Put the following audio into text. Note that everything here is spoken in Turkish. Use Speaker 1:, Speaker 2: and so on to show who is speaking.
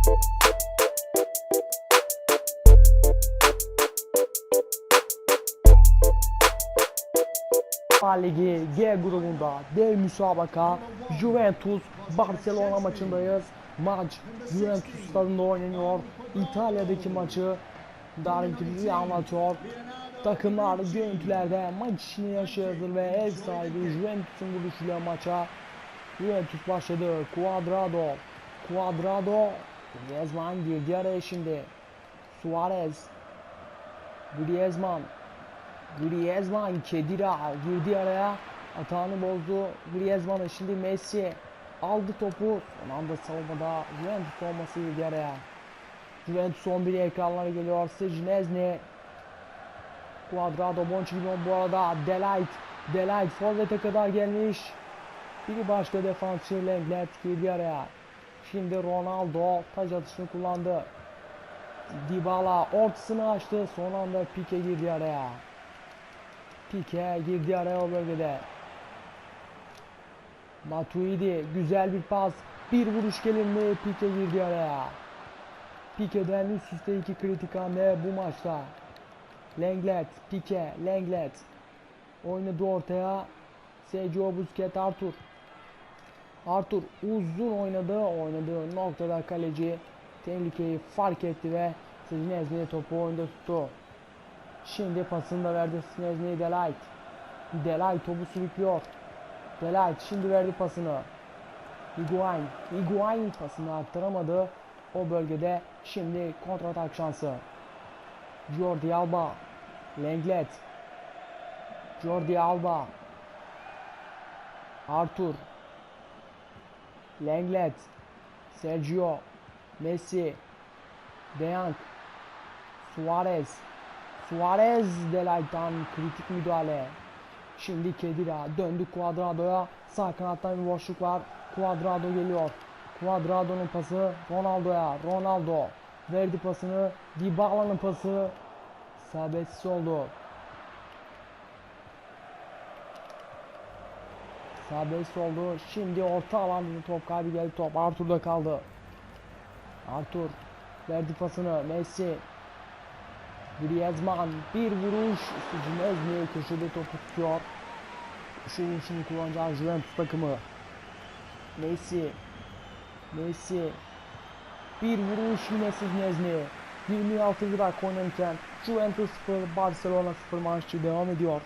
Speaker 1: A Ligi G grubunda dev müsabaka Juventus Barcelona maçındayız. Maç Juventus stadında oynanıyor. İtalya'daki maçı Dark bize anlatıyor. Takımlar görüntülerde maç işini yaşıyordur ve ev sahibi Juventus'un vuruşuyla maça Juventus başladı. Cuadrado Cuadrado Griezmann girdi araya şimdi. Suarez Griezmann Griezmann Kedira girdi araya. Atağını bozdu. Griezmann'ı şimdi Messi aldı topu. Son anda savunmada Juventus olması girdi araya. Juventus 11 ekranlara geliyor. Sejnezne Cuadrado Bonçilon bu arada Delight Delight forvete kadar gelmiş. Bir başka defansçı Lenglet girdi araya. Şimdi Ronaldo taç atışını kullandı. Dybala ortasını açtı. Son anda Pique girdi araya. Pique girdi araya o bölgede. Matuidi güzel bir pas. Bir vuruş gelir mi? Pique girdi araya. Pique'den üst üste iki kritik hamle bu maçta. Lenglet, Pique, Lenglet. Oynadı ortaya. Sergio Busquets, Artur. Artur uzun oynadı. Oynadığı noktada kaleci tehlikeyi fark etti ve Sinezli topu oyunda tuttu. Şimdi pasını da verdi Sinezli Delight. Delight topu sürüklüyor. Delight şimdi verdi pasını. Higuain. Higuain pasını aktaramadı. O bölgede şimdi kontratak şansı. Jordi Alba. Lenglet. Jordi Alba. Artur. Lenglet. Sergio. Messi. Deyank. Suarez. Suarez Delight'tan kritik müdahale. Şimdi Kedira döndü Cuadrado'ya. Sağ kanattan bir boşluk var. Cuadrado geliyor. Cuadrado'nun pası Ronaldo'ya. Ronaldo verdi pasını. Dybala'nın pası isabetsiz oldu. Serbest oldu. Şimdi orta alanda top kaybı geldi top. Arthur'da kaldı. Arthur verdi pasını. Messi. Griezmann bir vuruş. Zinezmi köşede topu tutuyor. Şu vuruşunu kullanacağı Juventus takımı. Messi. Messi. Bir vuruş yine Zinezmi. 26. dakika oynanırken Juventus 0 Barcelona 0 maçı devam ediyor.